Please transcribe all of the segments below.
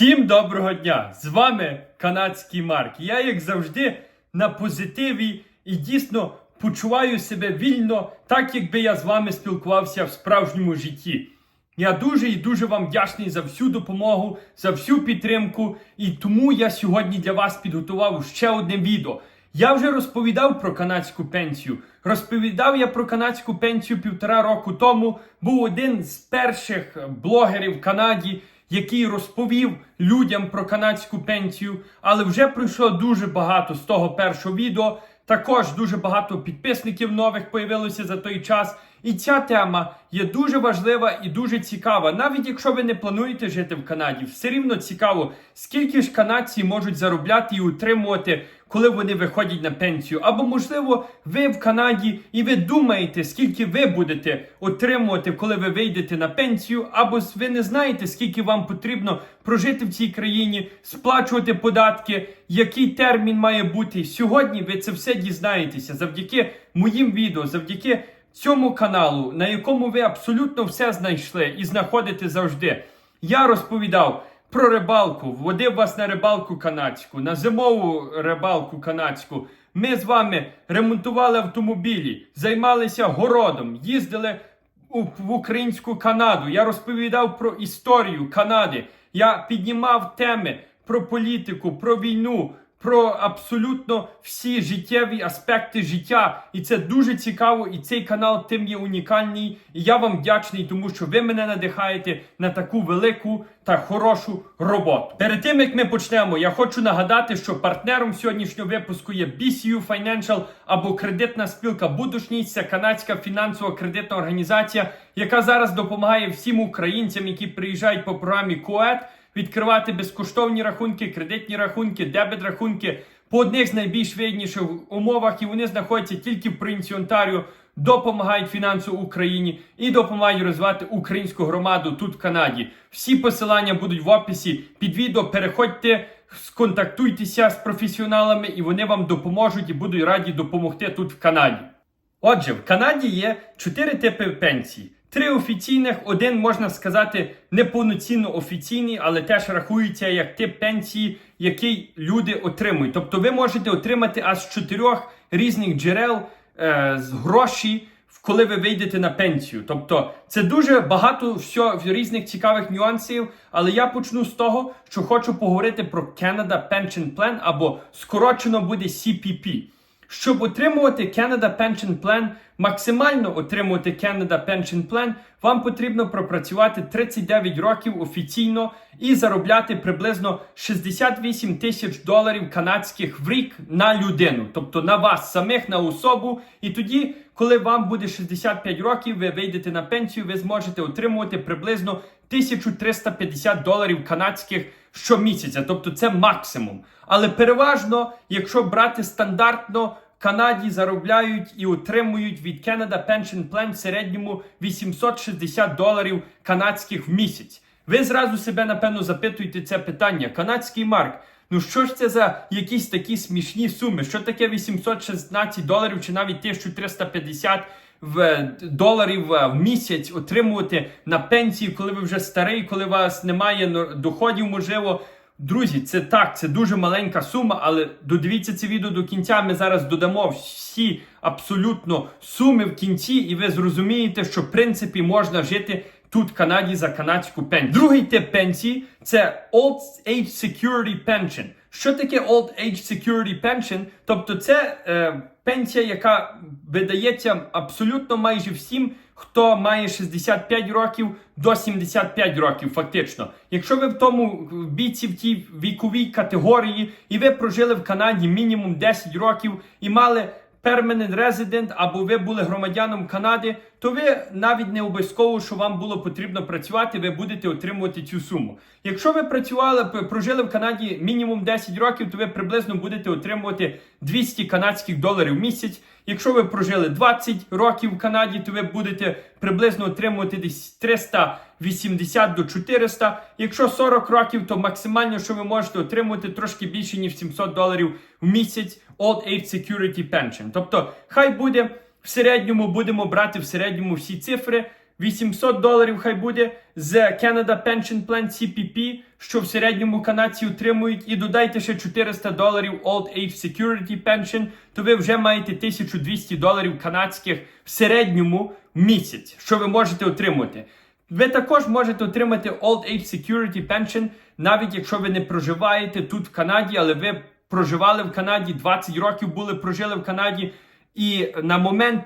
Всім доброго дня! З вами канадський Марк. Я, як завжди, на позитиві і дійсно почуваю себе вільно, так якби я з вами спілкувався в справжньому житті. Я дуже і дуже вам вдячний за всю допомогу, за всю підтримку. І тому я сьогодні для вас підготував ще одне відео. Я вже розповідав про канадську пенсію. Розповідав я про канадську пенсію півтора року тому. Був один з перших блогерів в Канаді, який розповів людям про канадську пенсію. Але вже пройшло дуже багато з того першого відео. Також дуже багато підписників нових появилося за той час. І ця тема є дуже важлива і дуже цікава. Навіть якщо ви не плануєте жити в Канаді, все рівно цікаво, скільки ж канадці можуть заробляти і утримувати, коли вони виходять на пенсію. Або, можливо, ви в Канаді і ви думаєте, скільки ви будете отримувати, коли ви вийдете на пенсію, або ви не знаєте, скільки вам потрібно прожити в цій країні, сплачувати податки, який термін має бути. Сьогодні ви це все дізнаєтеся завдяки моїм відео, завдяки цьому каналу, на якому ви абсолютно все знайшли і знаходите завжди. Я розповідав про рибалку, водив вас на рибалку канадську, на зимову рибалку канадську. Ми з вами ремонтували автомобілі, займалися городом, їздили в українську Канаду. Я розповідав про історію Канади. Я піднімав теми про політику, про війну, про абсолютно всі життєві аспекти життя. І це дуже цікаво. І цей канал тим є унікальний. І я вам вдячний, тому що ви мене надихаєте на таку велику та хорошу роботу. Перед тим як ми почнемо, я хочу нагадати, що партнером сьогоднішнього випуску є BCU Financial або кредитна спілка Будушність. Це канадська фінансова кредитна організація, яка зараз допомагає всім українцям, які приїжджають по програмі КОЕД відкривати безкоштовні рахунки, кредитні рахунки, дебет рахунки по одних з найбільш вигідніших умовах, і вони знаходяться тільки в провінції Онтаріо, допомагають фінансово Україні і допомагають розвивати українську громаду тут в Канаді. Всі посилання будуть в описі під відео. Переходьте, сконтактуйтеся з професіоналами, і вони вам допоможуть і будуть раді допомогти тут в Канаді. Отже, в Канаді є чотири типи пенсій. Три офіційних, один можна сказати неповноцінно офіційний, але теж рахується як тип пенсії, який люди отримують. Тобто ви можете отримати аж чотирьох різних джерел е, з гроші, коли ви вийдете на пенсію. Тобто це дуже багато всього різних цікавих нюансів. Але я почну з того, що хочу поговорити про Canada Pension Plan або скорочено буде CPP. Щоб отримувати Canada Pension Plan, максимально отримувати Canada Pension Plan, вам потрібно пропрацювати 39 років офіційно і заробляти приблизно 68 тисяч доларів канадських в рік на людину, тобто на вас самих, на особу. І тоді, коли вам буде 65 років, ви вийдете на пенсію, ви зможете отримувати приблизно 1350 доларів канадських щомісяця. Тобто це максимум. Але переважно, якщо брати стандартно, Канаді заробляють і отримують від Canada Pension Plan в середньому 860 доларів канадських в місяць. Ви зразу себе, напевно, запитуєте це питання. Канадський марк. Ну що ж це за якісь такі смішні суми? Що таке 816 доларів чи навіть 1350 в доларів в місяць отримувати на пенсії, коли ви вже старий, коли у вас немає доходів, можливо. Друзі, це так, це дуже маленька сума, але додивіться це відео до кінця. Ми зараз додамо всі абсолютно суми в кінці, і ви зрозумієте, що в принципі можна жити тут в Канаді за канадську пенсію. Другий тип пенсії це Old Age Security Pension. Що таке Old Age Security Pension? Тобто це е, пенсія, яка видається абсолютно майже всім, хто має 65 років до 75 років, фактично. Якщо ви в тому бійці в тій віковій категорії, і ви прожили в Канаді мінімум 10 років і мали permanent resident, або ви були громадяном Канади, то ви навіть не обов'язково, що вам було потрібно працювати, ви будете отримувати цю суму. Якщо ви працювали, прожили в Канаді мінімум 10 років, то ви приблизно будете отримувати 200 канадських доларів в місяць. Якщо ви прожили 20 років в Канаді, то ви будете приблизно отримувати десь 380 до 400. Якщо 40 років, то максимально, що ви можете отримувати трошки більше, ніж 700 доларів в місяць Old Age Security Pension. Тобто, хай буде в середньому, будемо брати в середньому всі цифри. 800 доларів хай буде з Canada Pension Plan CPP, що в середньому канадці отримують, і додайте ще 400 доларів Old Age Security Pension, то ви вже маєте 1200 доларів канадських в середньому місяць, що ви можете отримати. Ви також можете отримати Old Age Security Pension, навіть якщо ви не проживаєте тут в Канаді, але ви проживали в Канаді 20 років, були прожили в Канаді, і на момент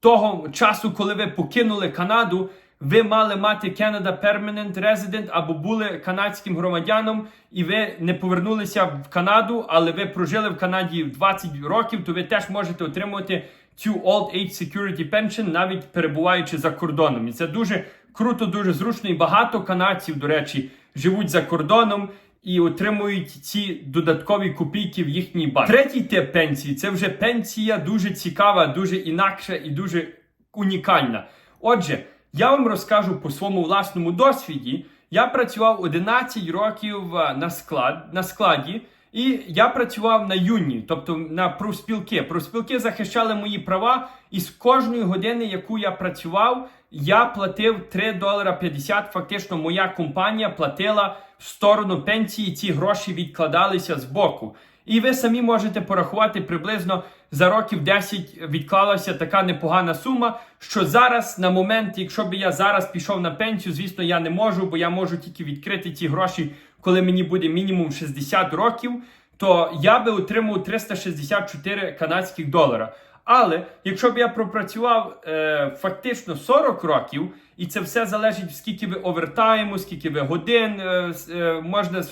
того часу, коли ви покинули Канаду, ви мали мати Canada Permanent Resident або були канадським громадянином, і ви не повернулися в Канаду, але ви прожили в Канаді 20 років, то ви теж можете отримувати цю Old Age Security Pension, навіть перебуваючи за кордоном. І це дуже круто, дуже зручно. І багато канадців, до речі, живуть за кордоном. І отримують ці додаткові копійки в їхній банк. Третій тип пенсії це вже пенсія дуже цікава, дуже інакша і дуже унікальна. Отже, я вам розкажу по своєму власному досвіді. Я працював 11 років е, на склад на складі, і я працював на юні, тобто на профспілки. Профспілки захищали мої права, і з кожної години, яку я працював, я платив 3 долара 50. Фактично, моя компанія платила в сторону пенсії. Ці гроші відкладалися з боку. І ви самі можете порахувати приблизно за років 10 відклалася така непогана сума. Що зараз, на момент, якщо б я зараз пішов на пенсію, звісно, я не можу, бо я можу тільки відкрити ці гроші, коли мені буде мінімум 60 років, то я би отримав 364 канадських долара. Але якщо б я пропрацював е, фактично 40 років, і це все залежить, скільки ви овертайму, скільки ви годин е, е, можна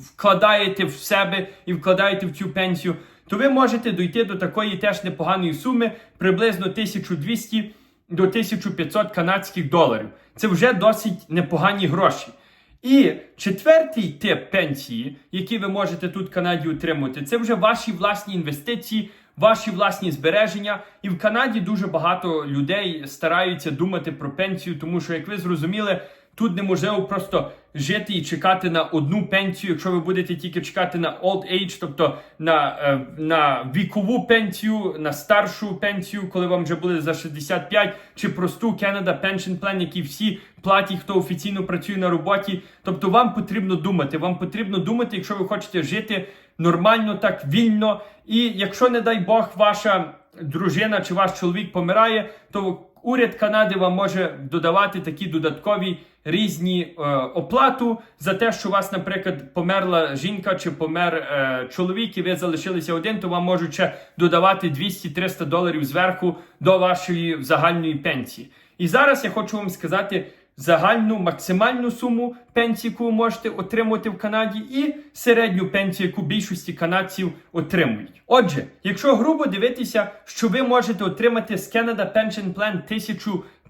вкладаєте в себе і вкладаєте в цю пенсію, то ви можете дойти до такої теж непоганої суми, приблизно 1200 до 1500 канадських доларів. Це вже досить непогані гроші. І четвертий тип пенсії, який ви можете тут в Канаді отримати, це вже ваші власні інвестиції, ваші власні збереження. І в Канаді дуже багато людей стараються думати про пенсію, тому що, як ви зрозуміли, тут неможливо просто жити і чекати на одну пенсію, якщо ви будете тільки чекати на old age, тобто на, е, на вікову пенсію, на старшу пенсію, коли вам вже буде за 65, чи просту Canada Pension Plan, які всі платять, хто офіційно працює на роботі. Тобто вам потрібно думати. Вам потрібно думати, якщо ви хочете жити нормально, так вільно. І якщо, не дай Бог, ваша дружина чи ваш чоловік помирає, то уряд Канади вам може додавати такі додаткові різні е, оплату за те, що у вас, наприклад, померла жінка чи помер е, чоловік, і ви залишилися один, то вам можуть ще додавати 200-300 доларів зверху до вашої загальної пенсії. І зараз я хочу вам сказати загальну максимальну суму пенсії, яку ви можете отримати в Канаді, і середню пенсію, яку більшості канадців отримують. Отже, якщо грубо дивитися, що ви можете отримати з Canada Pension Plan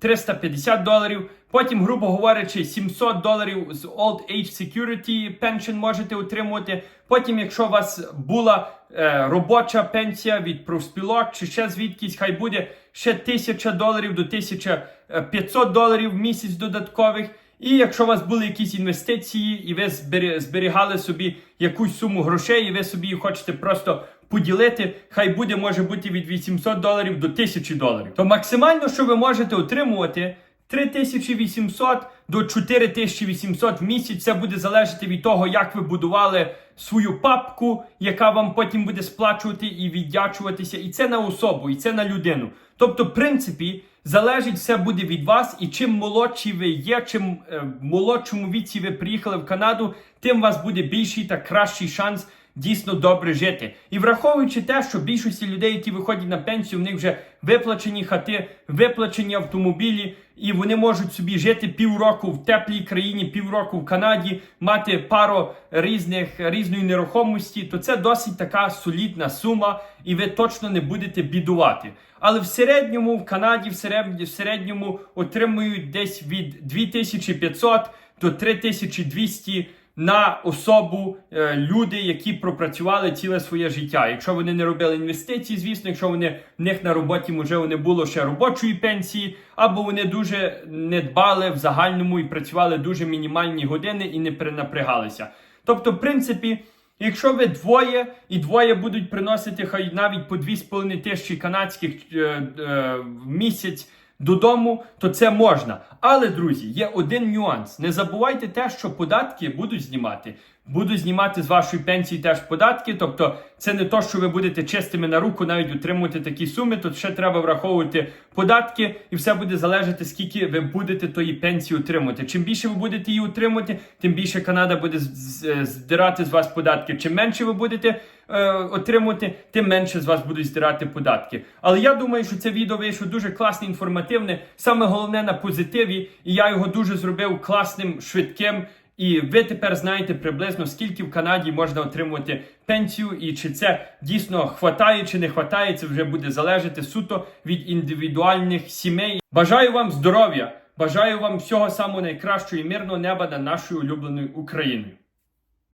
1350 доларів, потім, грубо говорячи, 700 доларів з Old Age Security Pension можете отримувати. Потім, якщо у вас була е, робоча пенсія від профспілок чи ще звідкись, хай буде ще 1000 доларів до 1500 доларів в місяць додаткових. І якщо у вас були якісь інвестиції, і ви збері- зберігали собі якусь суму грошей, і ви собі хочете просто поділити, хай буде може бути від 800 доларів до 1000 доларів. То максимально, що ви можете отримувати, 3800 до 4800 в місяць. Це буде залежати від того, як ви будували свою папку, яка вам потім буде сплачувати і віддячуватися. І це на особу, і це на людину. Тобто, в принципі, залежить все буде від вас, і чим молодші ви є, чим е, в молодшому віці ви приїхали в Канаду, тим у вас буде більший та кращий шанс дійсно добре жити. І враховуючи те, що більшості людей, які виходять на пенсію, в них вже виплачені хати, виплачені автомобілі, і вони можуть собі жити півроку в теплій країні, півроку в Канаді, мати пару різних різної нерухомості, то це досить така солідна сума, і ви точно не будете бідувати. Але в середньому в Канаді в середньому, отримують десь від 2500 до 3200 на особу е, люди, які пропрацювали ціле своє життя. Якщо вони не робили інвестиції, звісно, якщо вони в них на роботі можливо не було ще робочої пенсії, або вони дуже не дбали в загальному і працювали дуже мінімальні години і не перенапрягалися. Тобто, в принципі. Якщо ви двоє і двоє будуть приносити хай навіть по 2,5 тисячі канадських е, е, в місяць додому, то це можна. Але, друзі, є один нюанс. Не забувайте те, що податки будуть знімати. Будуть знімати з вашої пенсії теж податки. Тобто, це не то, що ви будете чистими на руку, навіть утримувати такі суми. Тут ще треба враховувати податки, і все буде залежати, скільки ви будете тої пенсії утримувати. Чим більше ви будете її утримувати, тим більше Канада буде з- здирати з вас податки. Чим менше ви будете е, отримувати, тим менше з вас будуть здирати податки. Але я думаю, що це відео вийшло дуже класне, інформативне. Саме головне на позитиві, і я його дуже зробив класним, швидким. І ви тепер знаєте приблизно скільки в Канаді можна отримувати пенсію, і чи це дійсно хватає чи не хватає, це вже буде залежати суто від індивідуальних сімей. Бажаю вам здоров'я! Бажаю вам всього самого найкращого і мирного неба над нашою улюбленою Україною.